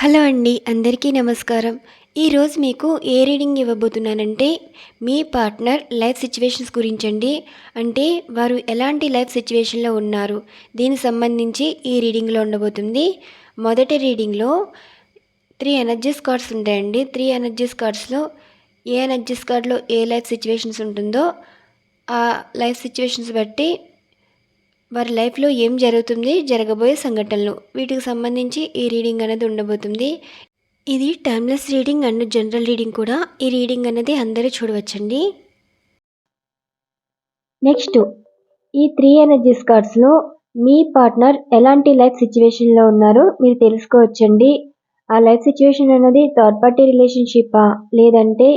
Hello అండి అందరికీ నమస్కారం. ఈరోజు మీకు ఏ రీడింగ్ ఇవ్వబోతున్నానంటే మీ పార్ట్నర్ లైఫ్ సిచ్యువేషన్స్ గురించండి. అంటే వారు ఎలాంటి లైఫ్ సిచ్యువేషన్లో ఉన్నారు? దీనికి సంబంధించి ఈ రీడింగ్లో ఉండబోతుంది. మొదటి రీడింగ్లో త్రీ ఎనర్జీస్ కార్డ్స్ ఉంటాయండి. త్రీ ఎనర్జీస్ కార్డ్స్లో ఏ ఎనర్జీస్ కార్డ్లో ఏ లైఫ్ సిచ్యువేషన్స్ ఉంటుందో ఆ లైఫ్ సిచ్యువేషన్స్ బట్టి వారి లైఫ్లో ఏం జరుగుతుంది? జరగబోయే సంఘటనలు. వీటికి సంబంధించి ఈ రీడింగ్ అనేది ఉండబోతుంది. ఇది timeless reading and general reading కూడా. ఈ రీడింగ్ అనేది అందరూ చూడవచ్చండి. నెక్స్ట్ ఈ త్రీ ఎనర్జీస్ కార్డ్స్లో మీ పార్ట్నర్ ఎలాంటి లైఫ్ సిచ్యువేషన్లో ఉన్నారో మీరు తెలుసుకోవచ్చండి. ఆ లైఫ్ సిచ్యువేషన్ అనేది థర్డ్ పార్టీ రిలేషన్షిప్పా? లేదంటే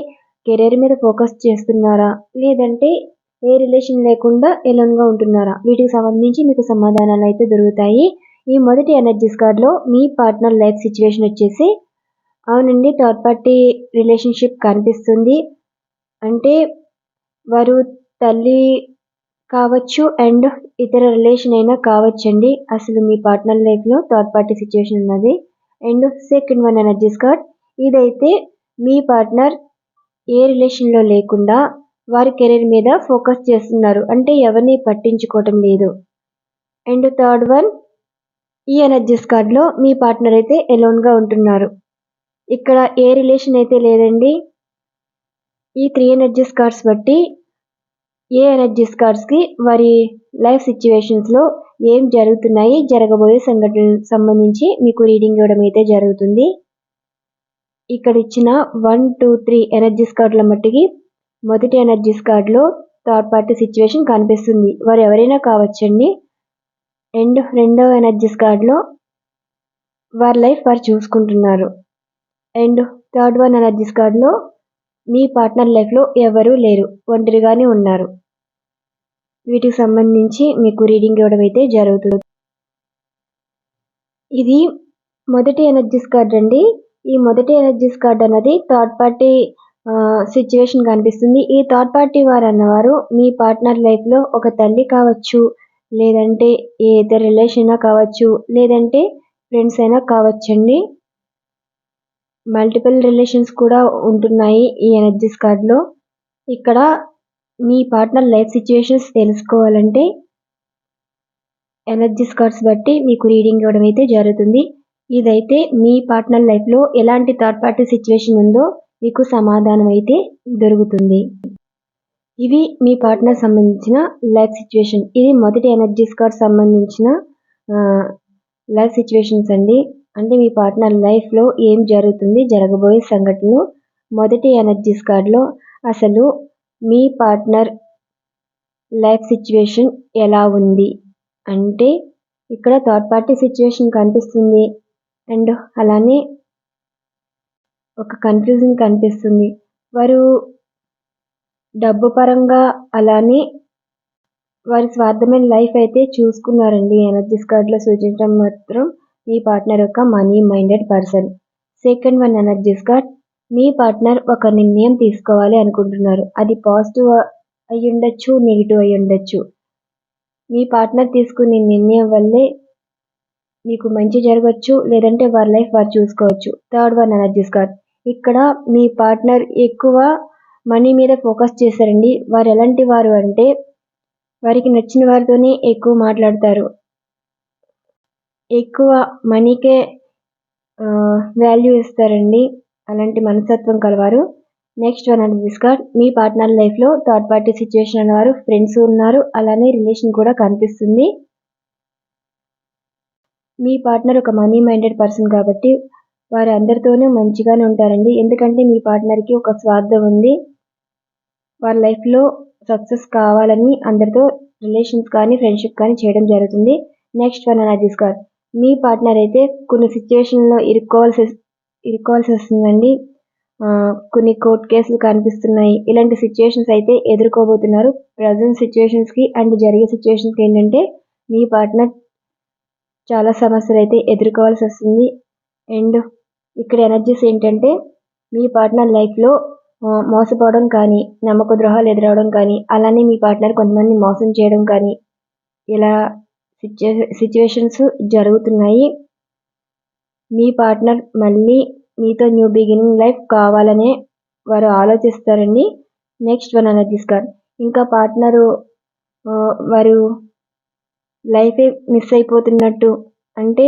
కెరీర్ మీద ఫోకస్ చేస్తున్నారా? లేదంటే ఏ రిలేషన్ లేకుండా ఎలోన్గా ఉంటున్నారా? వీటికి సంబంధించి మీకు సమాధానాలు అయితే దొరుకుతాయి. ఈ మొదటి ఎనర్జీస్ కార్డ్లో మీ పార్ట్నర్ లైఫ్ సిచ్యువేషన్ వచ్చేసి అవునండి థర్డ్ పార్టీ రిలేషన్షిప్ కనిపిస్తుంది. అంటే వారు తల్లి కావచ్చు అండ్ ఇతర రిలేషన్ అయినా కావచ్చండి. అసలు మీ పార్ట్నర్ లైఫ్లో థర్డ్ పార్టీ సిచ్యువేషన్ ఉన్నది. And second one energies card ఇదైతే మీ పార్ట్నర్ ఏ రిలేషన్లో లేకుండా వారి కెరీర్ మీద ఫోకస్ చేస్తున్నారు. అంటే ఎవరిని పట్టించుకోవటం లేదు. అండ్ థర్డ్ వన్ ఈ ఎనర్జీస్ కార్డ్లో మీ పార్ట్నర్ అయితే ఎలోన్గా ఉంటున్నారు. ఇక్కడ ఏ రిలేషన్ అయితే లేదండి ఈ త్రీ ఎనర్జీస్ కార్డ్స్ బట్టి ఏ ఎనర్జీస్ కార్డ్స్కి వారి లైఫ్ సిచ్యువేషన్స్లో ఏం జరుగుతున్నాయి జరగబోయే సంఘటనలకు సంబంధించి మీకు రీడింగ్ ఇవ్వడం అయితే జరుగుతుంది. ఇక్కడ ఇచ్చిన వన్ టూ త్రీ ఎనర్జీస్ కార్డుల మట్టికి మొదటి ఎనర్జీస్ కార్డ్లో థర్డ్ పార్టీ సిచ్యువేషన్ కనిపిస్తుంది. వారు ఎవరైనా కావచ్చండి? అండ్ రెండవ ఎనర్జీస్ కార్డ్లో వారి లైఫ్ వారు చూసుకుంటున్నారు. అండ్ థర్డ్ వన్ ఎనర్జీస్ కార్డ్లో మీ పార్ట్నర్ లైఫ్లో ఎవరూ లేరు ఒంటరిగానే ఉన్నారు. వీటికి సంబంధించి మీకు రీడింగ్ ఇవ్వడం అయితే జరుగుతుంది. ఇది మొదటి ఎనర్జీస్ కార్డ్ అండి. ఈ మొదటి ఎనర్జీస్ కార్డ్ అన్నది థర్డ్ పార్టీ సిచ్యువేషన్ కనిపిస్తుంది. ఈ థర్డ్ పార్టీ వారు అన్నవారు మీ పార్ట్నర్ లైఫ్లో ఒక తల్లి కావచ్చు లేదంటే ఏ ఇతర రిలేషన్ కావచ్చు లేదంటే ఫ్రెండ్స్ అయినా కావచ్చండి. మల్టిపుల్ రిలేషన్స్ కూడా ఉంటున్నాయి ఈ ఎనర్జీస్ కార్డ్లో ఇక్కడ మీ పార్ట్నర్ లైఫ్ సిచ్యువేషన్స్ తెలుసుకోవాలంటే ఎనర్జీస్ కార్డ్స్ బట్టి మీకు రీడింగ్ ఇవ్వడం అయితే జరుగుతుంది. ఇదైతే మీ పార్ట్నర్ లైఫ్లో ఎలాంటి థర్డ్ పార్టీ సిచ్యువేషన్ ఉందో మీకు సమాధానం అయితే దొరుకుతుంది. ఇవి మీ పార్ట్నర్ సంబంధించిన లైఫ్ సిచ్యువేషన్. ఇది మొదటి ఎనర్జీస్ కార్డ్ సంబంధించిన లైఫ్ సిచ్యువేషన్స్ అండి. అంటే మీ పార్ట్నర్ లైఫ్లో ఏం జరుగుతుంది జరగబోయే సంఘటనలు మొదటి ఎనర్జీస్ కార్డ్లో అసలు మీ పార్ట్నర్ లైఫ్ సిచ్యువేషన్ ఎలా ఉంది? అంటే ఇక్కడ థర్డ్ పార్టీ సిచ్యువేషన్ కనిపిస్తుంది. అండ్ అలానే ఒక కన్ఫ్యూజన్ కనిపిస్తుంది. వారు డబ్బు పరంగా అలానే వారి స్వార్థమైన లైఫ్ అయితే చూసుకున్నారండి. ఎనర్జీస్ కార్డ్లో సూచించడం మాత్రం మీ పార్ట్నర్ యొక్క money minded person second one energies card మీ పార్ట్నర్ ఒక నిర్ణయం తీసుకోవాలి అనుకుంటున్నారు. అది పాజిటివ్ అయి ఉండొచ్చు నెగిటివ్ అయి ఉండొచ్చు. మీ పార్ట్నర్ తీసుకునే నిర్ణయం వల్లే మీకు మంచి జరగవచ్చు లేదంటే వారి లైఫ్ వారు చూసుకోవచ్చు. థర్డ్ వన్ ఎనర్జీస్ కార్డ్ ఇక్కడ మీ పార్ట్నర్ ఎక్కువ మనీ మీద ఫోకస్ చేశారండి. వారు ఎలాంటి వారు అంటే వారికి నచ్చిన వారితోనే ఎక్కువ మాట్లాడతారు. ఎక్కువ మనీకే వాల్యూ ఇస్తారండి. అలాంటి మనస్తత్వం కలవారు. నెక్స్ట్ వన్ అండ్ డిస్కార్డ్ మీ పార్ట్నర్ లైఫ్లో థర్డ్ పార్టీ సిచ్యువేషన్ అనేవారు ఫ్రెండ్స్ ఉన్నారు. అలానే రిలేషన్ కూడా కనిపిస్తుంది. మీ పార్ట్నర్ ఒక మనీ మైండెడ్ పర్సన్ కాబట్టి వారు అందరితోనూ మంచిగానే ఉంటారండి. ఎందుకంటే మీ పార్ట్నర్కి ఒక స్వార్థం ఉంది. వారి లైఫ్లో సక్సెస్ కావాలని అందరితో రిలేషన్స్ కానీ ఫ్రెండ్షిప్ కానీ చేయడం జరుగుతుంది. నెక్స్ట్ వన్ అనేది తీసుకోవాలి మీ పార్ట్నర్ అయితే కొన్ని సిచ్యువేషన్లో ఇరుక్కోవాల్సి ఇరుక్కోవాల్సి వస్తుందండి. కొన్ని కోర్ట్ కేసులు కనిపిస్తున్నాయి. ఇలాంటి సిచ్యువేషన్స్ అయితే ఎదుర్కోబోతున్నారు. ప్రజెంట్ సిచ్యువేషన్స్కి అండ్ జరిగే సిచ్యువేషన్స్కి ఏంటంటే మీ పార్ట్నర్ చాలా సమస్యలు అయితే ఎదుర్కోవాల్సి వస్తుంది. అండ్ ఇక్కడ ఎనర్జీస్ ఏంటంటే మీ పార్ట్నర్ లైఫ్లో మోసపోవడం కానీ నమ్మక ద్రోహాలు ఎదురవడం కానీ అలానే మీ పార్ట్నర్ కొంతమంది మోసం చేయడం కానీ ఇలా సిచ్యువే సిచ్యువేషన్స్ జరుగుతున్నాయి. మీ పార్ట్నర్ మళ్ళీ మీతో న్యూ బిగినింగ్ లైఫ్ కావాలనే వారు ఆలోచిస్తారండి. నెక్స్ట్ వన్ ఎనర్జీస్ కార్డ్ ఇంకా పార్ట్నరు వారు లైఫే మిస్ అయిపోతున్నట్టు అంటే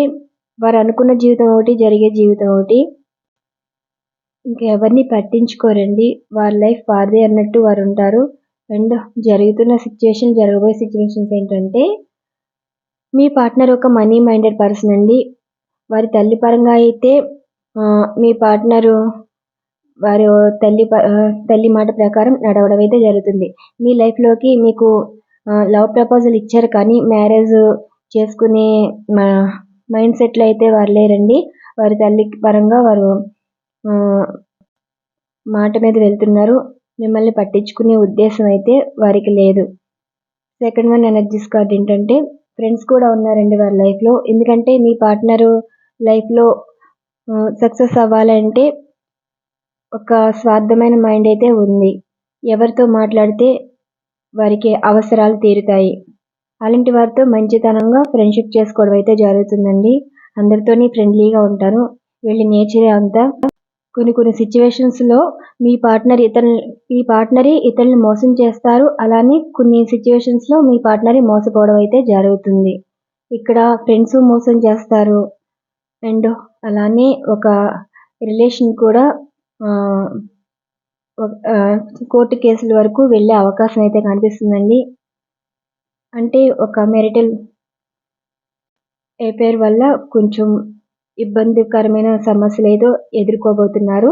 వారు అనుకున్న జీవితం ఒకటి జరిగే జీవితం ఒకటి. ఇంకా ఎవరిని పట్టించుకోరండి. వారి లైఫ్ వారిదే అన్నట్టు వారు ఉంటారు అండ్ జరుగుతున్న సిచ్యువేషన్ జరగబోయే సిచ్యువేషన్స్ ఏంటంటే మీ పార్ట్నర్ ఒక మనీ మైండెడ్ పర్సన్ అండి. వారి తల్లి పరంగా అయితే మీ పార్ట్నరు వారు తల్లి ప- తల్లి మాట ప్రకారం నడవడం అయితే జరుగుతుంది. మీ లైఫ్లోకి మీకు లవ్ ప్రపోజల్ ఇచ్చారు కానీ మ్యారేజ్ చేసుకునే మైండ్ సెట్లో అయితే వారు లేరండి. వారి తల్లి పరంగా వారు మాట మీద వెళ్తున్నారు. మిమ్మల్ని పట్టించుకునే ఉద్దేశం అయితే వారికి లేదు. సెకండ్ వన్ ఎనర్జీస్ కార్డ్ ఏంటంటే ఫ్రెండ్స్ కూడా ఉన్నారండి వారి లైఫ్లో. ఎందుకంటే మీ పార్ట్నరు లైఫ్లో సక్సెస్ అవ్వాలంటే ఒక స్వార్థమైన మైండ్ అయితే ఉంది. ఎవరితో మాట్లాడితే వారికి అవసరాలు తీరుతాయి. అలాంటి వారితో మంచితనంగా ఫ్రెండ్షిప్ చేసుకోవడం అయితే జరుగుతుందండి. అందరితోని ఫ్రెండ్లీగా ఉంటారు వీళ్ళ నేచరే అంతా. కొన్ని కొన్ని సిచ్యువేషన్స్లో మీ పార్ట్నర్ ఇతరులు మీ పార్ట్నరే ఇతరులను మోసం చేస్తారు. అలానే కొన్ని సిచ్యువేషన్స్లో మీ పార్ట్నరే మోసపోవడం అయితే జరుగుతుంది. ఇక్కడ ఫ్రెండ్స్ మోసం చేస్తారు. అండ్ అలానే ఒక రిలేషన్ కూడా ఆ, కోర్టు కేసుల వరకు వెళ్ళే అవకాశం అయితే కనిపిస్తుందండి. అంటే ఒక మెరిటల్ ఎఫైర్ వల్ల కొంచెం ఇబ్బందికరమైన సమస్యలు ఏదో ఎదుర్కోబోతున్నారు.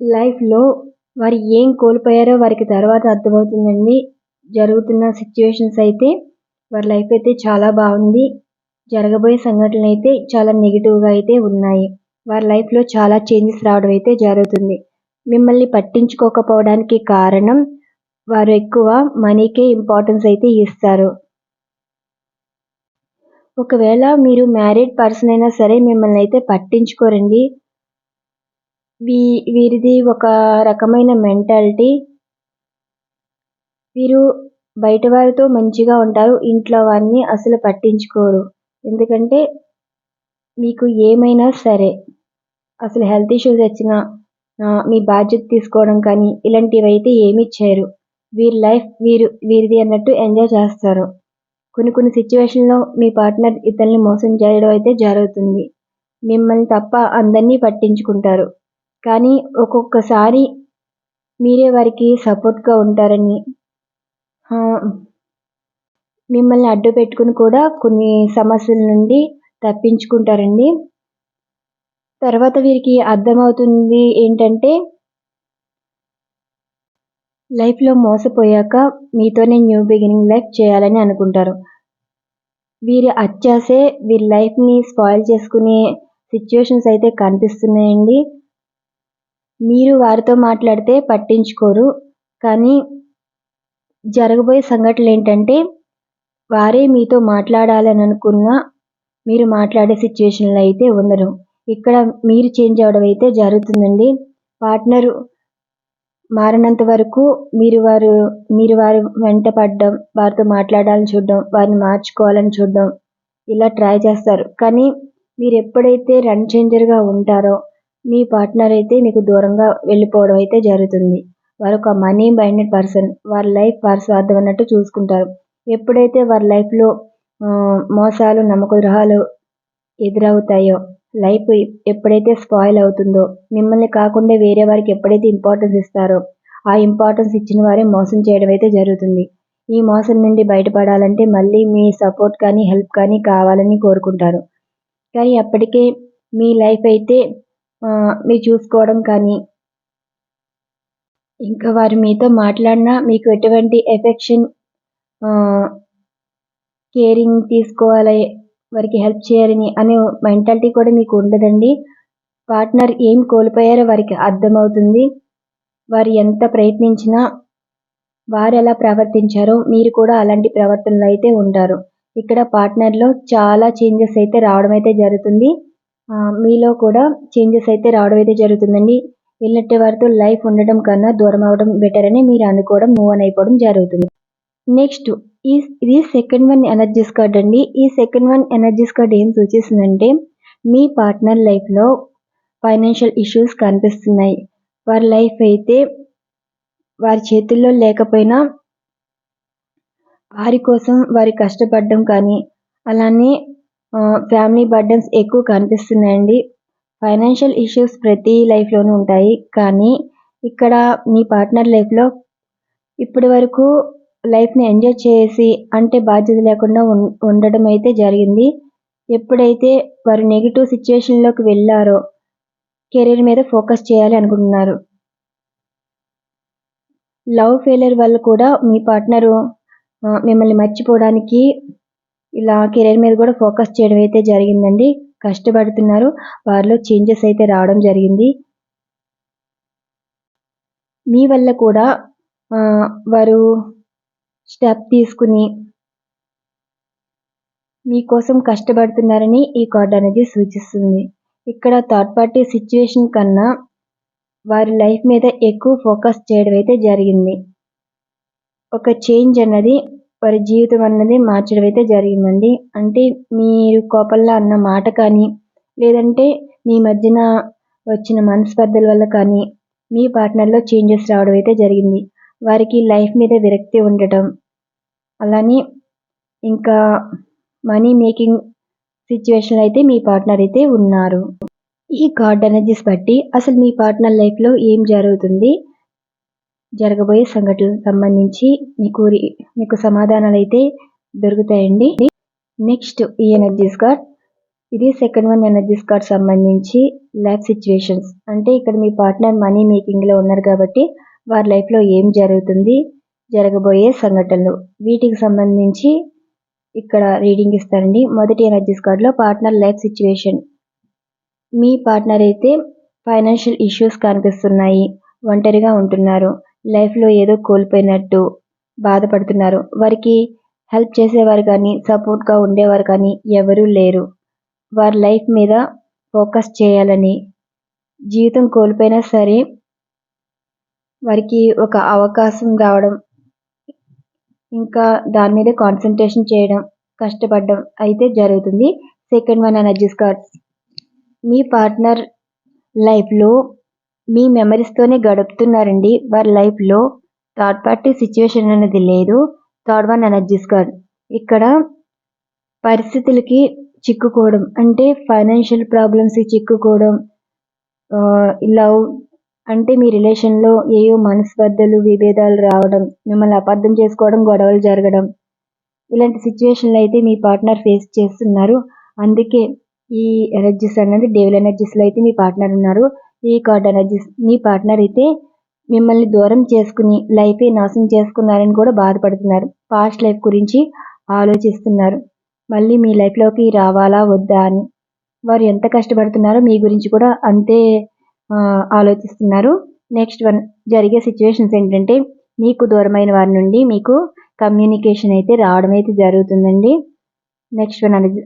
లైఫ్లో వారు ఏం కోల్పోయారో వారికి తర్వాత అర్థమవుతుందండి. జరుగుతున్న సిచ్యువేషన్స్ అయితే వారి లైఫ్ అయితే చాలా బాగుంది. జరగబోయే సంఘటనలు అయితే చాలా నెగిటివ్గా అయితే ఉన్నాయి. వారి లైఫ్లో చాలా చేంజెస్ రావడం అయితే జరుగుతుంది. మిమ్మల్ని పట్టించుకోకపోవడానికి కారణం వారు ఎక్కువ మనీకే ఇంపార్టెన్స్ అయితే ఇస్తారు. ఒకవేళ మీరు మ్యారీడ్ పర్సన్ అయినా సరే మిమ్మల్ని అయితే పట్టించుకోరండి. వీ వీరిది ఒక రకమైన మెంటాలిటీ వీరు బయట వారితో మంచిగా ఉంటారు ఇంట్లో వారిని అసలు పట్టించుకోరు. ఎందుకంటే మీకు ఏమైనా సరే అసలు హెల్త్ ఇష్యూస్ వచ్చినా మీ బాధ్యత తీసుకోవడం కానీ ఇలాంటివి అయితే ఏమీ చేయరు. వీరి లైఫ్ వీరు వీరిది అన్నట్టు ఎంజాయ్ చేస్తారు. కొన్ని కొన్ని సిచ్యువేషన్లో మీ పార్ట్నర్ ఇతన్ని మోసం చేయడం అయితే జరుగుతుంది. మిమ్మల్ని తప్ప అందరినీ పట్టించుకుంటారు. కానీ ఒక్కొక్కసారి మీరే వారికి సపోర్ట్గా ఉంటారని మిమ్మల్ని అడ్డు పెట్టుకుని కూడా కొన్ని సమస్యల నుండి తప్పించుకుంటారండి. తర్వాత వీరికి అర్థమవుతుంది ఏంటంటే లైఫ్లో మోసపోయాక మీతోనే న్యూ బిగినింగ్ లైఫ్ చేయాలని అనుకుంటారు. వీరి అత్యాసే వీరి లైఫ్ని స్పాయిల్ చేసుకునే సిచ్యువేషన్స్ అయితే కనిపిస్తున్నాయండి. మీరు వారితో మాట్లాడితే పట్టించుకోరు. కానీ జరగబోయే సంఘటనలు ఏంటంటే వారే మీతో మాట్లాడాలని అనుకున్నా మీరు మాట్లాడే సిచ్యువేషన్లో అయితే ఉండరు. ఇక్కడ మీరు చేంజ్ అవ్వడం అయితే జరుగుతుందండి. పార్ట్నర్ మారినంత వరకు మీరు వారు మీరు వారి వెంట పడడం వారితో మాట్లాడాలని చూడడం వారిని మార్చుకోవాలని చూడడం ఇలా ట్రై చేస్తారు. కానీ మీరు ఎప్పుడైతే రన్ చేంజర్గా ఉంటారో మీ పార్ట్నర్ అయితే మీకు దూరంగా వెళ్ళిపోవడం అయితే జరుగుతుంది. వారు ఒక మనీ మైండెడ్ పర్సన్ వారి లైఫ్ వారి స్వార్థం అన్నట్టు చూసుకుంటారు. ఎప్పుడైతే వారి లైఫ్లో మోసాలు నమ్మక ద్రోహాలు ఎదురవుతాయో లైఫ్ ఎప్పుడైతే స్పాయిల్ అవుతుందో మిమ్మల్ని కాకుండా వేరే వారికి ఎప్పుడైతే ఇంపార్టెన్స్ ఇస్తారో ఆ ఇంపార్టెన్స్ ఇచ్చిన వారే మోసం చేయడం అయితే జరుగుతుంది. ఈ మోసం నుండి బయటపడాలంటే మళ్ళీ మీ సపోర్ట్ కానీ హెల్ప్ కానీ కావాలని కోరుకుంటారు కానీ అప్పటికే మీ లైఫ్ అయితే మీరు చూసుకోవడం కానీ ఇంకా వారు మీతో మాట్లాడినా మీకు ఎటువంటి ఎఫెక్షన్ కేరింగ్ తీసుకోవాలి వారికి హెల్ప్ చేయాలని అనే మెంటాలిటీ కూడా మీకు ఉండదండి. పార్ట్నర్ ఏం కోల్పోయారో వారికి అర్థమవుతుంది. వారు ఎంత ప్రయత్నించినా వారు ఎలా ప్రవర్తించారో మీరు కూడా అలాంటి ప్రవర్తనలు అయితే ఉంటారు ఇక్కడ పార్ట్నర్లో చాలా చేంజెస్ అయితే రావడం అయితే జరుగుతుంది. మీలో కూడా చేంజెస్ అయితే రావడం అయితే జరుగుతుందండి. వెళ్ళినట్టే వారితో లైఫ్ ఉండడం కన్నా దూరం అవడం బెటర్ అని మీరు అనుకోవడం మూవ్ అని అయిపోవడం జరుగుతుంది. నెక్స్ట్ ఈ ఇది సెకండ్ వన్ ఎనర్జీస్ కార్డ్ అండి. ఈ సెకండ్ వన్ ఎనర్జీస్ కార్డ్ ఏం సూచిస్తుందంటే మీ పార్ట్నర్ లైఫ్లో ఫైనాన్షియల్ ఇష్యూస్ కనిపిస్తున్నాయి. వారి లైఫ్ అయితే వారి చేతుల్లో లేకపోయినా వారి కోసం వారి కష్టపడడం కానీ అలానే ఫ్యామిలీ బర్డన్స్ ఎక్కువ కనిపిస్తున్నాయండి. ఫైనాన్షియల్ ఇష్యూస్ ప్రతి లైఫ్లోనూ ఉంటాయి. కానీ ఇక్కడ మీ పార్ట్నర్ లైఫ్లో ఇప్పటి వరకు లైఫ్ని ఎంజాయ్ చేసి అంటే బాధ్యత లేకుండా ఉండడం అయితే జరిగింది. ఎప్పుడైతే వారు నెగిటివ్ సిచ్యువేషన్లోకి వెళ్ళారో కెరీర్ మీద ఫోకస్ చేయాలి అనుకుంటున్నారు. లవ్ ఫెయిలియర్ వల్ల కూడా మీ పార్ట్నరు మిమ్మల్ని మర్చిపోవడానికి ఇలా కెరీర్ మీద కూడా ఫోకస్ చేయడం అయితే జరిగిందండి. కష్టపడుతున్నారు. వారిలో చేంజెస్ అయితే రావడం జరిగింది. మీ వల్ల కూడా వారు స్టెప్ తీసుకుని మీకోసం కష్టపడుతున్నారని ఈ కార్డ్ అనేది సూచిస్తుంది. ఇక్కడ థర్డ్ పార్టీ సిచ్యువేషన్ కన్నా వారి లైఫ్ మీద ఎక్కువ ఫోకస్ చేయడం అయితే జరిగింది. ఒక చేంజ్ అన్నది వారి జీవితం అన్నది మార్చడం అయితే జరిగిందండి. అంటే మీరు కోపంలో అన్న మాట కానీ లేదంటే మీ మధ్యన వచ్చిన మనస్పర్ధల వల్ల కానీ మీ పార్ట్నర్లో చేంజెస్ రావడం అయితే జరిగింది. వారికి లైఫ్ మీద విరక్తి ఉండటం అలానే ఇంకా మనీ మేకింగ్ సిచ్యువేషన్ అయితే మీ పార్ట్నర్ అయితే ఉన్నారు. ఈ కార్డ్ ఎనర్జీస్ బట్టి అసలు మీ పార్ట్నర్ లైఫ్లో ఏం జరుగుతుంది? జరగబోయే సంఘటనలకు సంబంధించి మీకు మీకు సమాధానాలు అయితే దొరుకుతాయండి. నెక్స్ట్ ఈ ఎనర్జీస్ కార్డ్. ఇది సెకండ్ వన్ ఎనర్జీస్ కార్డ్ సంబంధించి లైఫ్ సిచ్యువేషన్స్. అంటే ఇక్కడ మీ పార్ట్నర్ మనీ మేకింగ్లో ఉన్నారు కాబట్టి వారి లైఫ్లో ఏం జరుగుతుంది? జరగబోయే సంఘటనలు. వీటికి సంబంధించి ఇక్కడ రీడింగ్ ఇస్తారండి మొదటి ఎనర్జీస్ కార్డులో పార్ట్నర్ లైఫ్ సిచ్యువేషన్. మీ పార్ట్నర్ అయితే ఫైనాన్షియల్ ఇష్యూస్ కనిపిస్తున్నాయి. ఒంటరిగా ఉంటున్నారు. లైఫ్లో ఏదో కోల్పోయినట్టు బాధపడుతున్నారు. వారికి హెల్ప్ చేసేవారు కానీ సపోర్ట్గా ఉండేవారు కానీ ఎవరూ లేరు. వారి లైఫ్ మీద ఫోకస్ చేయాలని జీవితం కోల్పోయినా సరే వారికి ఒక అవకాశం రావడం ఇంకా దాని మీద కాన్సన్ట్రేషన్ చేయడం కష్టపడడం అయితే జరుగుతుంది. సెకండ్ వన్ ఎనర్జీస్ కార్డ్స్ మీ పార్ట్నర్ లైఫ్లో మీ మెమరీస్తోనే గడుపుతున్నారండి. వారి లైఫ్లో థర్డ్ పార్టీ సిచ్యువేషన్ అనేది లేదు. థర్డ్ వన్ ఎనర్జీస్ కార్డ్ ఇక్కడ పరిస్థితులకి చిక్కుకోవడం అంటే ఫైనాన్షియల్ ప్రాబ్లమ్స్ చిక్కుకోవడం లవ్ అంటే మీ రిలేషన్లో ఏయో మనస్పర్ధలు విభేదాలు రావడం మిమ్మల్ని అబద్ధం చేసుకోవడం గొడవలు జరగడం ఇలాంటి సిచ్యువేషన్లు అయితే మీ పార్ట్నర్ ఫేస్ చేస్తున్నారు. అందుకే ఈ ఎనర్జీస్ అనేది డేవిల్ ఎనర్జీస్లో అయితే మీ పార్ట్నర్ ఉన్నారు. ఈ కార్డ్ ఎనర్జీస్ మీ పార్ట్నర్ అయితే మిమ్మల్ని దూరం చేసుకుని లైఫే నాశనం చేసుకున్నారని కూడా బాధపడుతున్నారు. పాస్ట్ లైఫ్ గురించి ఆలోచిస్తున్నారు. మళ్ళీ మీ లైఫ్లోకి రావాలా వద్దా అని. వారు ఎంత కష్టపడుతున్నారో మీ గురించి కూడా అంతే ఆలోచిస్తున్నారు. నెక్స్ట్ వన్ జరిగే సిచ్యువేషన్స్ ఏంటంటే మీకు దూరమైన వారి నుండి మీకు కమ్యూనికేషన్ అయితే రావడం అయితే జరుగుతుందండి. నెక్స్ట్ వన్ అనేది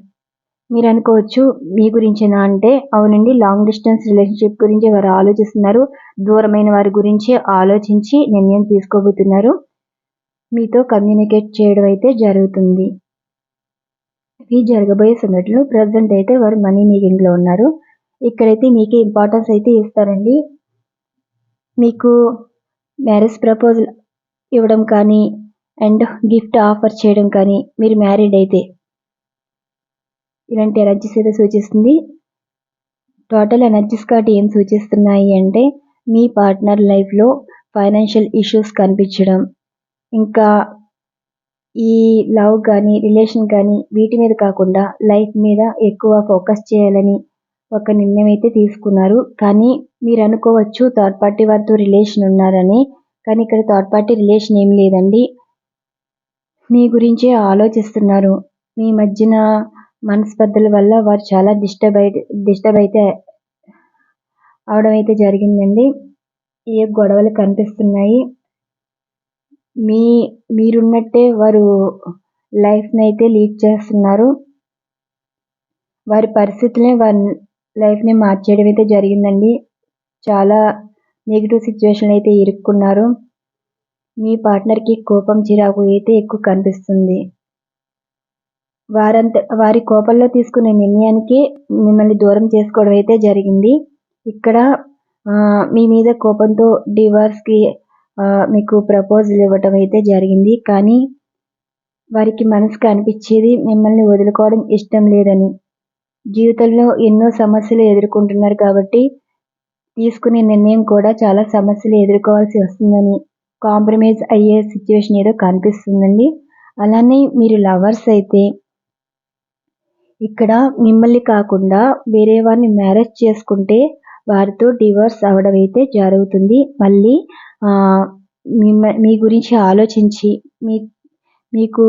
మీరు అనుకోవచ్చు మీ గురించేనా అంటే అవునండి లాంగ్ డిస్టెన్స్ రిలేషన్షిప్ గురించి వారు ఆలోచిస్తున్నారు. దూరమైన వారి గురించి ఆలోచించి నిర్ణయం తీసుకోబోతున్నారు. మీతో కమ్యూనికేట్ చేయడం అయితే జరుగుతుంది. ఈ జరగబోయే సంఘటనలు ప్రజెంట్ అయితే వారు మనీ మేకింగ్లో ఉన్నారు. ఇక్కడైతే మీకే ఇంపార్టెన్స్ అయితే ఇస్తారండి. మీకు మ్యారేజ్ ప్రపోజల్ ఇవ్వడం కానీ అండ్ గిఫ్ట్ ఆఫర్ చేయడం కానీ మీరు మ్యారీడ్ అయితే ఇలాంటి ఎనర్జీస్ అయితే సూచిస్తుంది. టోటల్ ఎనర్జీస్ కార్డ్ ఏం సూచిస్తున్నాయి అంటే మీ పార్ట్నర్ లైఫ్లో ఫైనాన్షియల్ ఇష్యూస్ కనిపించడం ఇంకా ఈ లవ్ కానీ రిలేషన్ కానీ వీటి మీద కాకుండా లైఫ్ మీద ఎక్కువ ఫోకస్ చేయాలని ఒక నిర్ణయం అయితే తీసుకున్నారు. కానీ మీరు అనుకోవచ్చు థర్డ్ పార్టీ వారితో రిలేషన్ ఉన్నారని. కానీ ఇక్కడ థర్డ్ పార్టీ రిలేషన్ ఏం లేదండి. మీ గురించే ఆలోచిస్తున్నారు. మీ మధ్యన మనస్పర్ధల వల్ల వారు చాలా డిస్టర్బ్ డిస్టర్బ్ అయితే అవడం అయితే జరిగిందండి. ఏ గొడవలు కనిపిస్తున్నాయి. మీ మీరున్నట్టే వారు లైఫ్ని అయితే లీడ్ చేస్తున్నారు. వారి పరిస్థితులే వారి లైఫ్ని మార్చేయడం అయితే జరిగిందండి. చాలా నెగిటివ్ సిచ్యువేషన్ అయితే ఇరుక్కున్నారు. మీ పార్ట్నర్కి కోపం చిరాకు అయితే ఎక్కువ కనిపిస్తుంది. వారంత వారి కోపంలో తీసుకునే నిర్ణయానికి మిమ్మల్ని దూరం చేసుకోవడం అయితే జరిగింది. ఇక్కడ మీ మీద కోపంతో డివోర్స్కి మీకు ప్రపోజల్ ఇవ్వటం అయితే జరిగింది. కానీ వారికి మనసుకు అనిపించేది మిమ్మల్ని వదులుకోవడం ఇష్టం లేదని. జీవితంలో ఎన్నో సమస్యలు ఎదుర్కొంటున్నారు కాబట్టి తీసుకునే నిర్ణయం కూడా చాలా సమస్యలు ఎదుర్కోవాల్సి వస్తుందని కాంప్రమైజ్ అయ్యే సిచ్యువేషన్ ఏదో కనిపిస్తుందండి. అలానే మీరు లవర్స్ అయితే ఇక్కడ మిమ్మల్ని కాకుండా వేరే వారిని మ్యారేజ్ చేసుకుంటే వారితో డివోర్స్ అవడం అయితే జరుగుతుంది. మళ్ళీ మిమ్మ మీ గురించి ఆలోచించి మీ మీకు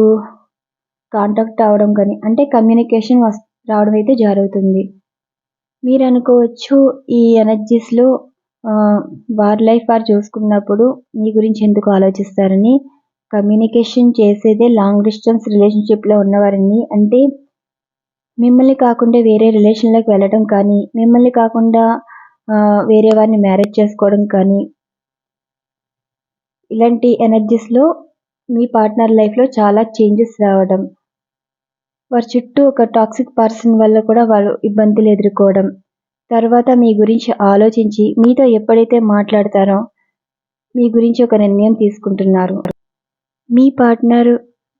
కాంటాక్ట్ అవ్వడం కానీ అంటే కమ్యూనికేషన్ వస్ రావడం అయితే జరుగుతుంది మీరు అనుకోవచ్చు ఈ ఎనర్జీస్లో వారి లైఫ్ వారు చూసుకున్నప్పుడు మీ గురించి ఎందుకు ఆలోచిస్తారని కమ్యూనికేషన్ చేసేదే లాంగ్ డిస్టెన్స్ రిలేషన్షిప్లో ఉన్నవారిని అంటే మిమ్మల్ని కాకుండా వేరే రిలేషన్లోకి వెళ్ళడం కానీ మిమ్మల్ని కాకుండా వేరే వారిని మ్యారేజ్ చేసుకోవడం కానీ ఇలాంటి ఎనర్జీస్లో మీ పార్ట్నర్ లైఫ్లో చాలా చేంజెస్ రావడం. వారి చుట్టూ ఒక టాక్సిక్ పర్సన్ వల్ల కూడా వాళ్ళు ఇబ్బందులు ఎదుర్కోవడం. తర్వాత మీ గురించి ఆలోచించి మీతో ఎప్పుడైతే మాట్లాడతారో మీ గురించి ఒక నిర్ణయం తీసుకుంటున్నారు. మీ పార్ట్నర్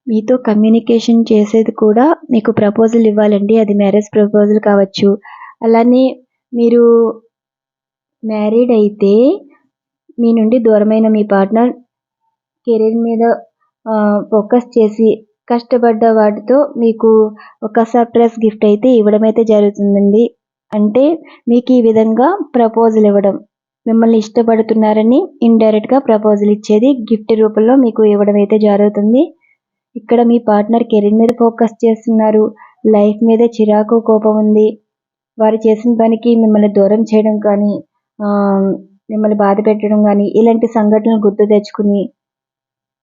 మీతో కమ్యూనికేషన్ చేసేది కూడా మీకు ప్రపోజల్ ఇవ్వాలండి. అది మ్యారేజ్ ప్రపోజల్ కావచ్చు. అలానే మీరు మ్యారీడ్ అయితే మీ నుండి దూరమైన మీ పార్ట్నర్ కెరీర్ మీద ఫోకస్ చేసి కష్టపడ్డ వాటితో మీకు ఒక సర్ప్రైజ్ గిఫ్ట్ అయితే ఇవ్వడం అయితే జరుగుతుందండి. అంటే మీకు ఈ విధంగా ప్రపోజల్ ఇవ్వడం. మిమ్మల్ని ఇష్టపడుతున్నారని ఇండైరెక్ట్గా ప్రపోజల్ ఇచ్చేది గిఫ్ట్ రూపంలో మీకు ఇవ్వడం అయితే జరుగుతుంది. ఇక్కడ మీ పార్ట్నర్ కెరీర్ మీద ఫోకస్ చేస్తున్నారు. లైఫ్ మీద చిరాకు కోపం ఉంది. వారు చేసిన పనికి మిమ్మల్ని దూరం చేయడం కానీ మిమ్మల్ని బాధ పెట్టడం కానీ ఇలాంటి సంఘటనలు గుర్తు తెచ్చుకుని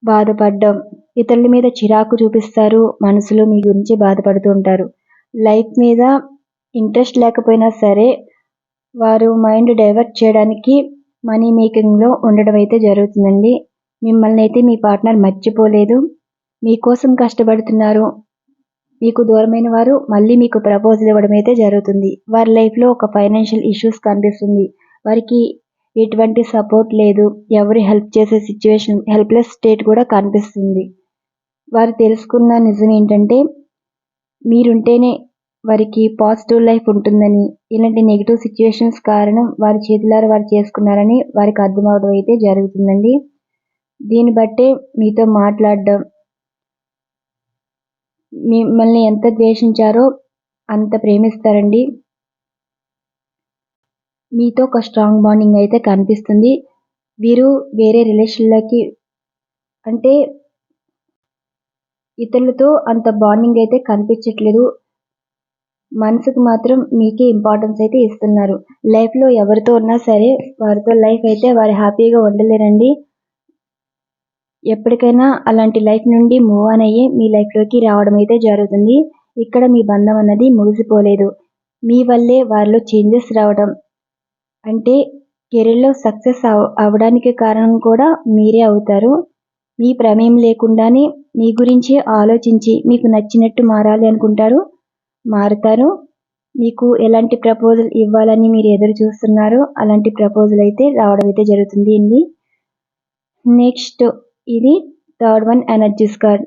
బాధపడడం ఇతరుల మీద చిరాకు చూపిస్తారు మనసులో మీ గురించి బాధపడుతూ ఉంటారు. లైఫ్ మీద ఇంట్రెస్ట్ లేకపోయినా సరే వారు మైండ్ డైవర్ట్ చేయడానికి మనీ మేకింగ్లో ఉండడం అయితే జరుగుతుందండి. మిమ్మల్ని అయితే మీ పార్ట్నర్ మర్చిపోలేదు. మీకోసం కష్టపడుతున్నారు. మీకు దూరమైన వారు మళ్ళీ మీకు ప్రపోజల్ ఇవ్వడం అయితే జరుగుతుంది. వారి లైఫ్లో ఒక ఫైనాన్షియల్ ఇష్యూస్ కనిపిస్తుంది. వారికి ఎటువంటి సపోర్ట్ లేదు. ఎవరి హెల్ప్ చేసే సిచ్యువేషన్ హెల్ప్లెస్ స్టేట్ కూడా కనిపిస్తుంది. వారు తెలుసుకున్న నిజం ఏంటంటే మీరుంటేనే వారికి పాజిటివ్ లైఫ్ ఉంటుందని ఇలాంటి నెగిటివ్ సిచ్యువేషన్స్ కారణం వారి చేతులారా వారు చేసుకున్నారని వారికి అర్థమవడం అయితే జరుగుతుందండి. దీన్ని బట్టే మీతో మాట్లాడడం మిమ్మల్ని ఎంత ద్వేషించారో అంత ప్రేమిస్తారండి. మీతో ఒక స్ట్రాంగ్ బాండింగ్ అయితే కనిపిస్తుంది. వీరు వేరే రిలేషన్లోకి అంటే ఇతరులతో అంత బాండింగ్ అయితే కనిపించట్లేదు. మనసుకు మాత్రం మీకే ఇంపార్టెన్స్ అయితే ఇస్తున్నారు. లైఫ్లో ఎవరితో ఉన్నా సరే వారితో లైఫ్ అయితే వారు హ్యాపీగా ఉండలేరండి. ఎప్పటికైనా అలాంటి లైఫ్ నుండి మూవ్ ఆన్ అయ్యి మీ లైఫ్లోకి రావడం అయితే జరుగుతుంది. ఇక్కడ మీ బంధం అన్నది ముగిసిపోలేదు. మీ వల్లే వారిలో చేంజెస్ రావడం అంటే కెరీర్లో సక్సెస్ అవ అవ్వడానికి కారణం కూడా మీరే అవుతారు. మీ ప్రమేయం లేకుండానే మీ గురించి ఆలోచించి మీకు నచ్చినట్టు మారాలి అనుకుంటారు. మారుతారు. మీకు ఎలాంటి ప్రపోజల్ ఇవ్వాలని మీరు ఎదురు చూస్తున్నారో అలాంటి ప్రపోజల్ అయితే రావడం అయితే జరుగుతుంది అండి. నెక్స్ట్ ఇది థర్డ్ వన్ ఎనర్జీస్ కార్డ్.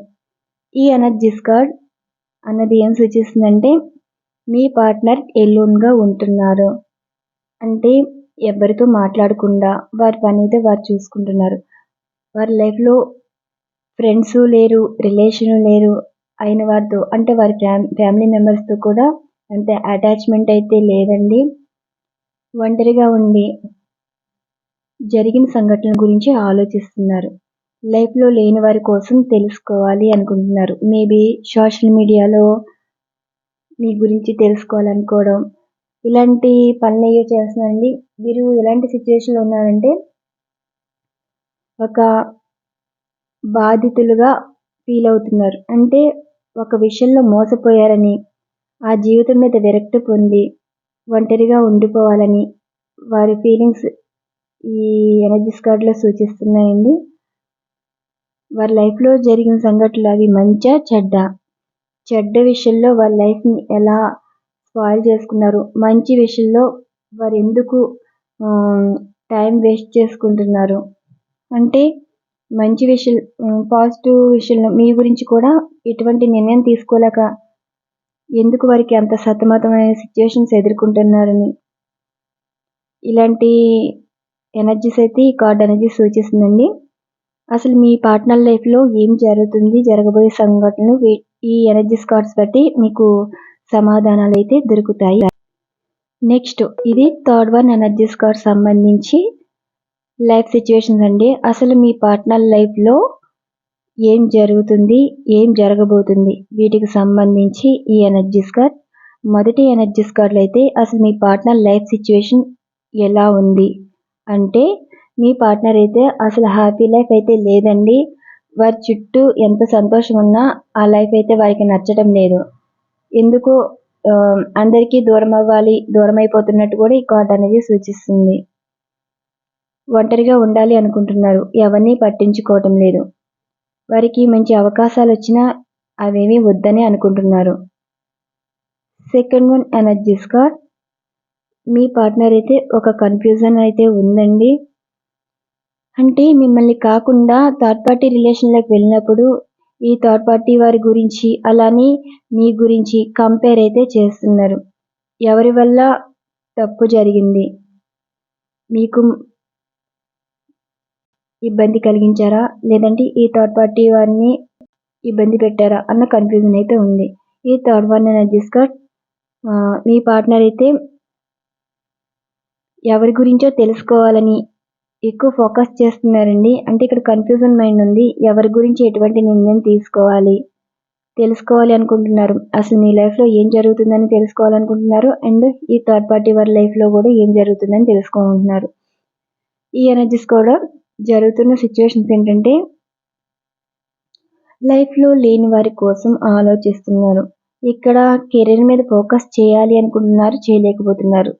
ఈ ఎనర్జీస్ కార్డ్ అన్నది ఏం సూచిస్తుందంటే మీ పార్ట్నర్ ఎల్లోన్గా ఉంటున్నారు. అంటే ఎవరితో మాట్లాడకుండా వారి పని అయితే వారు చూసుకుంటున్నారు. వారి లైఫ్లో ఫ్రెండ్స్ లేరు రిలేషన్ లేరు అయిన వారితో అంటే వారి ఫ్యామిలీ మెంబర్స్తో కూడా అంత అటాచ్మెంట్ అయితే లేదండి. ఒంటరిగా ఉండి జరిగిన సంఘటనల గురించి ఆలోచిస్తున్నారు. లైఫ్లో లేని వారి కోసం తెలుసుకోవాలి అనుకుంటున్నారు. మేబీ సోషల్ మీడియాలో మీ గురించి తెలుసుకోవాలనుకోవడం ఇలాంటి పనులు అయ్యో చేస్తున్నారండి. వీరు ఎలాంటి సిచ్యువేషన్లో ఉన్నారంటే ఒక బాధితులుగా ఫీల్ అవుతున్నారు అంటే ఒక విషయంలో మోసపోయారని ఆ జీవితం మీద విరక్తి పొంది ఒంటరిగా ఉండిపోవాలని వారి ఫీలింగ్స్ ఈ ఎనర్జీస్ కార్డులో సూచిస్తున్నాయండి. వారి లైఫ్లో జరిగిన సంఘటనలు అవి మంచా చెడ్డ? చెడ్డ విషయంలో వారి లైఫ్ని ఎలా స్పాయిల్ చేసుకున్నారు? మంచి విషయంలో వారు ఎందుకు టైం వేస్ట్ చేసుకుంటున్నారు? అంటే మంచి విషయాలు పాజిటివ్ విషయంలో మీ గురించి కూడా ఎటువంటి నిర్ణయం తీసుకోలేక ఎందుకు వారికి అంత సతమతమైన సిచ్యువేషన్స్ ఎదుర్కొంటున్నారని. ఇలాంటి ఎనర్జీస్ అయితే ఈ కార్డ్ అనేది సూచిస్తుందండి. అసలు మీ పార్ట్నర్ లైఫ్లో ఏం జరుగుతుంది జరగబోయే సంఘటనలు ఈ ఎనర్జీస్ కార్డ్స్ బట్టి మీకు సమాధానాలు అయితే దొరుకుతాయి. నెక్స్ట్ ఇది థర్డ్ వన్ ఎనర్జీస్ కార్డ్ సంబంధించి లైఫ్ సిచ్యువేషన్స్ అండి. అసలు మీ పార్ట్నర్ లైఫ్లో ఏం జరుగుతుంది ఏం జరగబోతుంది? వీటికి సంబంధించి ఈ ఎనర్జీస్ కార్డ్ మొదటి ఎనర్జీస్ కార్డులు అయితే అసలు మీ పార్ట్నర్ లైఫ్ సిచ్యువేషన్ ఎలా ఉంది? అంటే మీ పార్ట్నర్ అయితే అసలు హ్యాపీ లైఫ్ అయితే లేదండి. వారి చుట్టూ ఎంత సంతోషం ఉన్నా ఆ లైఫ్ అయితే వారికి నచ్చడం లేదు. ఎందుకు అందరికీ దూరం అవ్వాలి దూరం అయిపోతున్నట్టు కూడా ఈ కార్డ్ అనేది సూచిస్తుంది. ఒంటరిగా ఉండాలి అనుకుంటున్నారు. ఎవరిని పట్టించుకోవటం లేదు. వారికి మంచి అవకాశాలు వచ్చినా అవేమీ వద్దని అనుకుంటున్నారు. సెకండ్ వన్ ఎనర్జీస్ కార్డ్ మీ పార్ట్నర్ అయితే ఒక కన్ఫ్యూజన్ అయితే ఉందండి. అంటే మిమ్మల్ని కాకుండా థర్డ్ పార్టీ రిలేషన్లోకి వెళ్ళినప్పుడు ఈ థర్డ్ పార్టీ వారి గురించి అలానే మీ గురించి కంపేర్ అయితే చేస్తున్నారు. ఎవరి వల్ల తప్పు జరిగింది? మీకు ఇబ్బంది కలిగించారా? లేదంటే ఈ థర్డ్ పార్టీ వారిని ఇబ్బంది పెట్టారా? అన్న కన్ఫ్యూజన్ అయితే ఉంది. ఈ థర్డ్ వన్ ఎనర్జీస్ కార్డ్ మీ పార్ట్నర్ అయితే ఎవరి గురించో తెలుసుకోవాలని ఎక్కువ ఫోకస్ చేస్తున్నారండి. అంటే ఇక్కడ కన్ఫ్యూజన్ మైండ్ ఉంది. ఎవరి గురించి ఎటువంటి నిర్ణయం తీసుకోవాలి? తెలుసుకోవాలి అనుకుంటున్నారు. అసలు మీ లైఫ్లో ఏం జరుగుతుందని తెలుసుకోవాలనుకుంటున్నారు. అండ్ ఈ థర్డ్ పార్టీ వారి లైఫ్లో కూడా ఏం జరుగుతుందని తెలుసుకుంటున్నారు ఈ ఎనర్జీస్ కూడా జరుగుతున్న సిచ్యువేషన్స్ ఏంటంటే లైఫ్లో లేని వారి కోసం ఆలోచిస్తున్నారు. ఇక్కడ కెరీర్ మీద ఫోకస్ చేయాలి అనుకుంటున్నారు చేయలేకపోతున్నారు.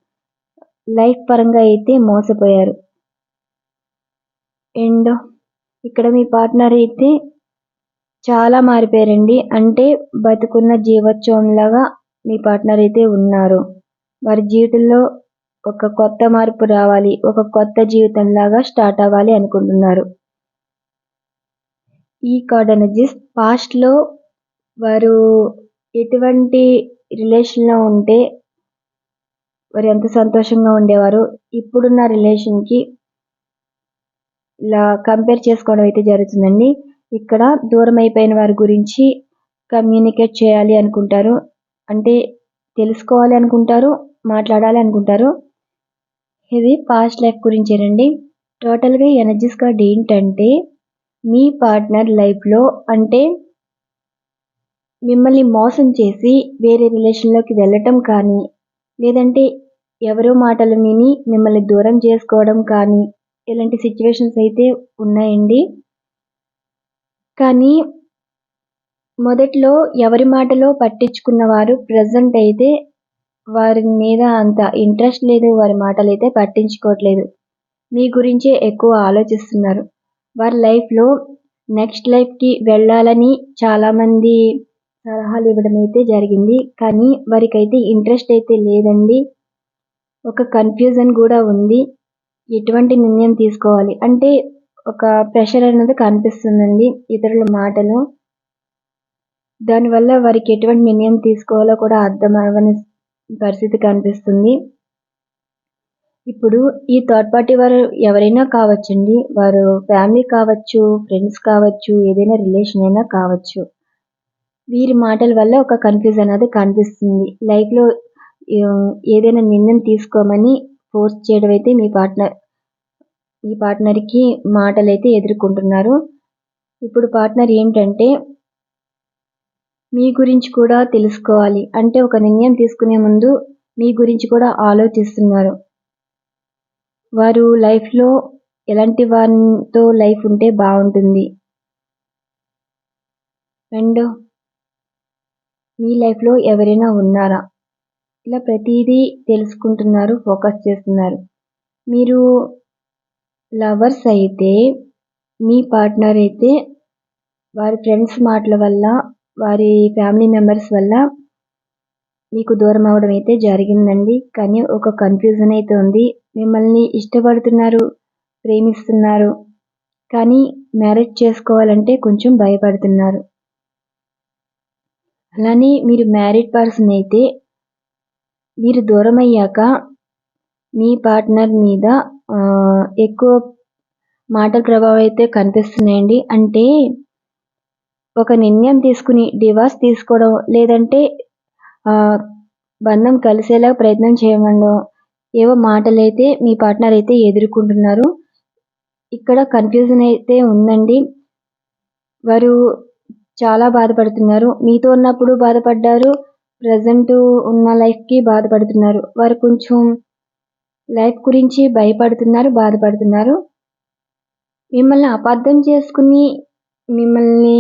లైఫ్ పరంగా అయితే మోసపోయారు. అండ్ ఇక్కడ మీ పార్ట్నర్ అయితే చాలా మారిపోయారండి. అంటే బతుకున్న జీవోత్సవంలాగా మీ పార్ట్నర్ అయితే ఉన్నారు. వారి జీవితంలో ఒక కొత్త మార్పు రావాలి ఒక కొత్త జీవితంలాగా స్టార్ట్ అవ్వాలి అనుకుంటున్నారు. ఈ కార్డనజిస్ పాస్ట్లో వారు ఎటువంటి రిలేషన్లో ఉంటే వారు ఎంత సంతోషంగా ఉండేవారు ఇప్పుడున్న రిలేషన్కి ఇలా కంపేర్ చేసుకోవడం అయితే జరుగుతుందండి. ఇక్కడ దూరం అయిపోయిన వారి గురించి కమ్యూనికేట్ చేయాలి అనుకుంటారు అంటే తెలుసుకోవాలి అనుకుంటారు మాట్లాడాలి అనుకుంటారు. ఇది పాస్ట్ లైఫ్ గురించేనండి టోటల్గా ఎనర్జీస్ కార్డ్ ఏంటంటే మీ పార్ట్నర్ లైఫ్లో అంటే మిమ్మల్ని మోసం చేసి వేరే రిలేషన్లోకి వెళ్ళటం కానీ లేదంటే ఎవరో మాటలు విని మిమ్మల్ని దూరం చేసుకోవడం కానీ ఇలాంటి సిచ్యువేషన్స్ అయితే ఉన్నాయండి. కానీ మొదట్లో ఎవరి మాటలో పట్టించుకున్నవారు ప్రజెంట్ అయితే వారి మీద అంత ఇంట్రెస్ట్ లేదు వారి మాటలు అయితే పట్టించుకోవట్లేదు. మీ గురించే ఎక్కువ ఆలోచిస్తున్నారు. వారి లైఫ్లో నెక్స్ట్ లైఫ్కి వెళ్ళాలని చాలామంది సలహాలు ఇవ్వడం అయితే జరిగింది. కానీ వారికైతే ఇంట్రెస్ట్ అయితే లేదండి. ఒక కన్ఫ్యూజన్ కూడా ఉంది. ఎటువంటి నిర్ణయం తీసుకోవాలి? అంటే ఒక ప్రెషర్ అనేది కనిపిస్తుందండి ఇతరుల మాటలు. దానివల్ల వారికి ఎటువంటి నిర్ణయం తీసుకోవాలో కూడా అర్థం అవ్వని పరిస్థితి కనిపిస్తుంది. ఇప్పుడు ఈ థర్డ్ పార్టీ వారు ఎవరైనా కావచ్చండి. వారు ఫ్యామిలీ కావచ్చు ఫ్రెండ్స్ కావచ్చు ఏదైనా రిలేషన్ అయినా కావచ్చు. వీరి మాటల వల్ల ఒక కన్ఫ్యూజ్ అనేది కనిపిస్తుంది. లైఫ్లో ఏదైనా నిర్ణయం తీసుకోమని ఫోర్స్ చేయడం అయితే మీ పార్ట్నర్ మీ పార్ట్నర్కి మాటలు అయితే ఎదుర్కొంటున్నారు. ఇప్పుడు పార్ట్నర్ ఏంటంటే మీ గురించి కూడా తెలుసుకోవాలి. అంటే ఒక నిర్ణయం తీసుకునే ముందు మీ గురించి కూడా ఆలోచిస్తున్నారు. వారు లైఫ్లో ఎలాంటి వారితో లైఫ్ ఉంటే బాగుంటుంది? అండ్ మీ లైఫ్లో ఎవరైనా ఉన్నారా? ఇలా ప్రతిదీ తెలుసుకుంటున్నారు ఫోకస్ చేస్తున్నారు. మీరు లవర్స్ అయితే మీ పార్ట్నర్ అయితే వారి ఫ్రెండ్స్ మాటల వల్ల వారి ఫ్యామిలీ మెంబర్స్ వల్ల మీకు దూరం అవడం అయితే జరిగిందండి. కానీ ఒక కన్ఫ్యూజన్ అయితే ఉంది. మిమ్మల్ని ఇష్టపడుతున్నారు ప్రేమిస్తున్నారు కానీ మ్యారేజ్ చేసుకోవాలంటే కొంచెం భయపడుతున్నారు. అలానే మీరు మ్యారీడ్ పర్సన్ అయితే మీరు దూరం అయ్యాక మీ పార్ట్నర్ మీద ఎక్కువ మాటల ప్రభావం అయితే కనిపిస్తున్నాయండి. అంటే ఒక నిర్ణయం తీసుకుని డివాస్ తీసుకోవడం లేదంటే బంధం కలిసేలా ప్రయత్నం చేయమండం ఏవో మాటలైతే మీ పార్ట్నర్ అయితే ఎదుర్కొంటున్నారు. ఇక్కడ కన్ఫ్యూజన్ అయితే ఉందండి. వారు చాలా బాధపడుతున్నారు. మీతో ఉన్నప్పుడు బాధపడ్డారు. ప్రజెంట్ ఉన్న లైఫ్కి బాధపడుతున్నారు. వారు కొంచెం లైఫ్ గురించి భయపడుతున్నారు బాధపడుతున్నారు. మిమ్మల్ని అపార్థం చేసుకుని మిమ్మల్ని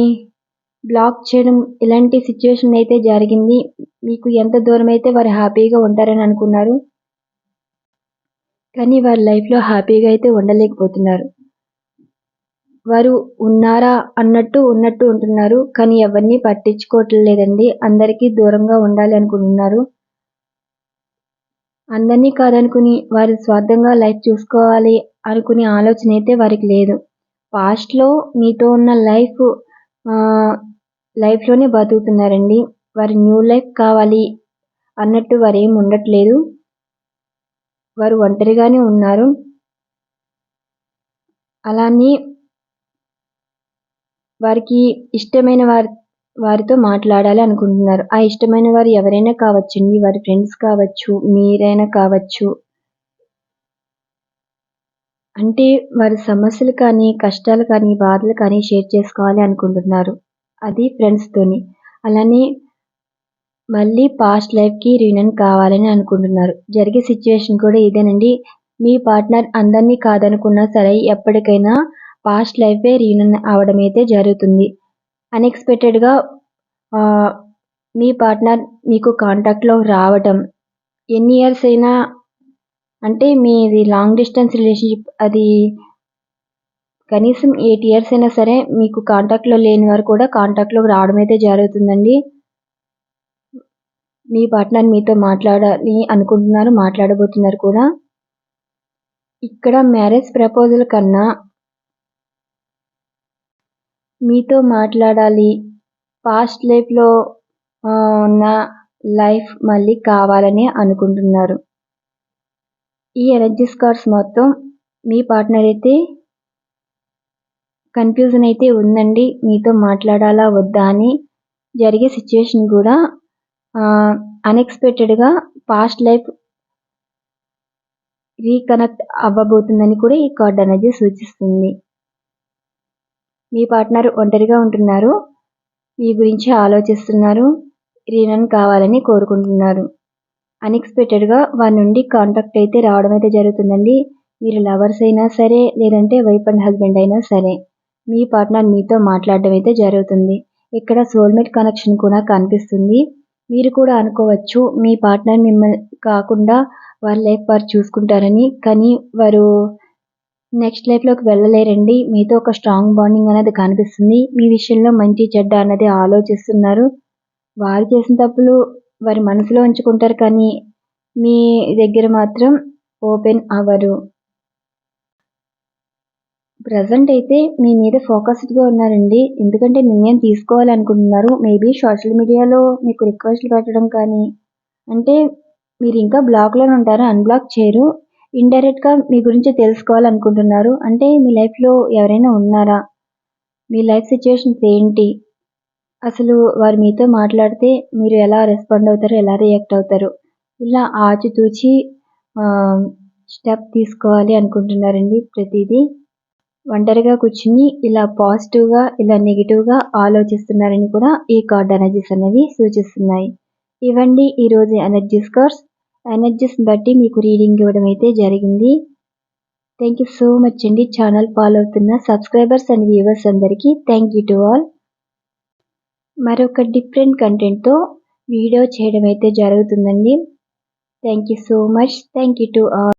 బ్లాక్ చేయడం ఇలాంటి సిచ్యువేషన్ అయితే జరిగింది. మీకు ఎంత దూరం అయితే వారు హ్యాపీగా ఉంటారని అనుకున్నారు. కానీ వారి లైఫ్లో హ్యాపీగా అయితే ఉండలేకపోతున్నారు. వారు ఉన్నారా అన్నట్టు ఉన్నట్టు ఉంటున్నారు. కానీ ఎవరిని పట్టించుకోవట్లేదండి. అందరికీ దూరంగా ఉండాలి అనుకుంటున్నారు. అందరినీ కాదనుకుని వారి స్వార్థంగా లైఫ్ చూసుకోవాలి అనుకునే ఆలోచన అయితే వారికి లేదు. పాస్ట్లో మీతో ఉన్న లైఫ్ లైఫ్లోనే బతుకుతున్నారండి. వారి న్యూ లైఫ్ కావాలి అన్నట్టు వారు ఏమి ఉండట్లేదు. వారు ఒంటరిగానే ఉన్నారు. అలానే వారికి ఇష్టమైన వారి వారితో మాట్లాడాలి అనుకుంటున్నారు. ఆ ఇష్టమైన వారు ఎవరైనా కావచ్చండి. వారి ఫ్రెండ్స్ కావచ్చు మీరైనా కావచ్చు. అంటే వారి సమస్యలు కానీ కష్టాలు కానీ బాధలు కానీ షేర్ చేసుకోవాలి అనుకుంటున్నారు. అది ఫ్రెండ్స్తోని అలానే మళ్ళీ పాస్ట్ లైఫ్కి రీనన్ కావాలని అనుకుంటున్నారు. జరిగే సిచ్యువేషన్ కూడా ఇదేనండి. మీ పార్ట్నర్ అందరినీ కాదనుకున్నా సరే ఎప్పటికైనా పాస్ట్ లైఫే రీనన్ అవడం అయితే జరుగుతుంది. అన్ఎక్స్పెక్టెడ్గా మీ పార్ట్నర్ మీకు కాంటాక్ట్లో రావటం ఎన్ని ఇయర్స్ అయినా అంటే మీది లాంగ్ డిస్టెన్స్ రిలేషన్షిప్ అది కనీసం ఎయిట్ ఇయర్స్ అయినా సరే మీకు కాంటాక్ట్లో లేని వారు కూడా కాంటాక్ట్లోకి రావడం అయితే జరుగుతుందండి. మీ పార్ట్నర్ మీతో మాట్లాడాలి అనుకుంటున్నారు మాట్లాడబోతున్నారు కూడా. ఇక్కడ మ్యారేజ్ ప్రపోజల్ కన్నా మీతో మాట్లాడాలి పాస్ట్ లైఫ్లో ఉన్న లైఫ్ మళ్ళీ కావాలని అనుకుంటున్నారు. ఈ ఎనర్జీ స్కార్స్ మొత్తం మీ పార్ట్నర్ అయితే కన్ఫ్యూజన్ అయితే ఉందండి. మీతో మాట్లాడాలా వద్దా అని జరిగే సిచ్యువేషన్ కూడా అన్ఎక్స్పెక్టెడ్గా పాస్ట్ లైఫ్ రీకనెక్ట్ అవ్వబోతుందని కూడా ఈ కార్డ్ అనేది సూచిస్తుంది. మీ పార్ట్నర్ ఒంటరిగా ఉంటున్నారు. మీ గురించి ఆలోచిస్తున్నారు. రీనన్ కావాలని కోరుకుంటున్నారు. అన్ఎక్స్పెక్టెడ్గా వారి నుండి కాంటాక్ట్ అయితే రావడం అయితే జరుగుతుందండి. మీరు లవర్స్ అయినా సరే లేదంటే వైఫ్ అండ్ హస్బెండ్ అయినా సరే. మీ పార్ట్నర్ మీతో మాట్లాడడం అయితే జరుగుతుంది. ఇక్కడ సోల్మేట్ కనెక్షన్ కూడా కనిపిస్తుంది. మీరు కూడా అనుకోవచ్చు మీ పార్ట్నర్ మిమ్మల్ని కాకుండా వారి లైఫ్ వారు చూసుకుంటారని. కానీ వారు నెక్స్ట్ లైఫ్లోకి వెళ్ళలేరండి. మీతో ఒక స్ట్రాంగ్ బాండింగ్ అనేది కనిపిస్తుంది. మీ విషయంలో మంచి చెడ్డ అన్నది ఆలోచిస్తున్నారు. వారు చేసిన తప్పులు వారి మనసులో ఉంచుకుంటారు. కానీ మీ దగ్గర మాత్రం ఓపెన్ అవ్వరు. ప్రజెంట్ అయితే మీ మీద ఫోకస్డ్గా ఉన్నారండి. ఎందుకంటే నిర్ణయం తీసుకోవాలనుకుంటున్నారు. మేబీ సోషల్ మీడియాలో మీకు రిక్వెస్ట్లు పెట్టడం కానీ అంటే మీరు ఇంకా బ్లాక్లోనే ఉంటారు అన్బ్లాక్ చేయరు. ఇండైరెక్ట్గా మీ గురించి తెలుసుకోవాలనుకుంటున్నారు. అంటే మీ లైఫ్లో ఎవరైనా ఉన్నారా? మీ లైఫ్ సిచ్యువేషన్స్ ఏంటి? అసలు వారు మీతో మాట్లాడితే మీరు ఎలా రెస్పాండ్ అవుతారు ఎలా రియాక్ట్ అవుతారు? ఇలా ఆచితూచి స్టెప్ తీసుకోవాలి అనుకుంటున్నారండి ప్రతిదీ. ఒంటరిగా కూర్చుని ఇలా పాజిటివ్గా ఇలా నెగిటివ్గా ఆలోచిస్తున్నారని కూడా ఈ కార్డ్ ఎనర్జీస్ అనేవి సూచిస్తున్నాయి. ఇవండి ఈరోజు ఎనర్జీ కార్డ్స్ ఎనర్జీస్ బట్టి మీకు రీడింగ్ ఇవ్వడం అయితే జరిగింది. థ్యాంక్ యూ సో మచ్ అండి. ఛానల్ ఫాలో అవుతున్న సబ్స్క్రైబర్స్ అండ్ వ్యూవర్స్ అందరికీ థ్యాంక్ యూ టు ఆల్. మరొక డిఫరెంట్ కంటెంట్తో వీడియో చేయడం అయితే జరుగుతుందండి. Thank you so much. Thank you to all.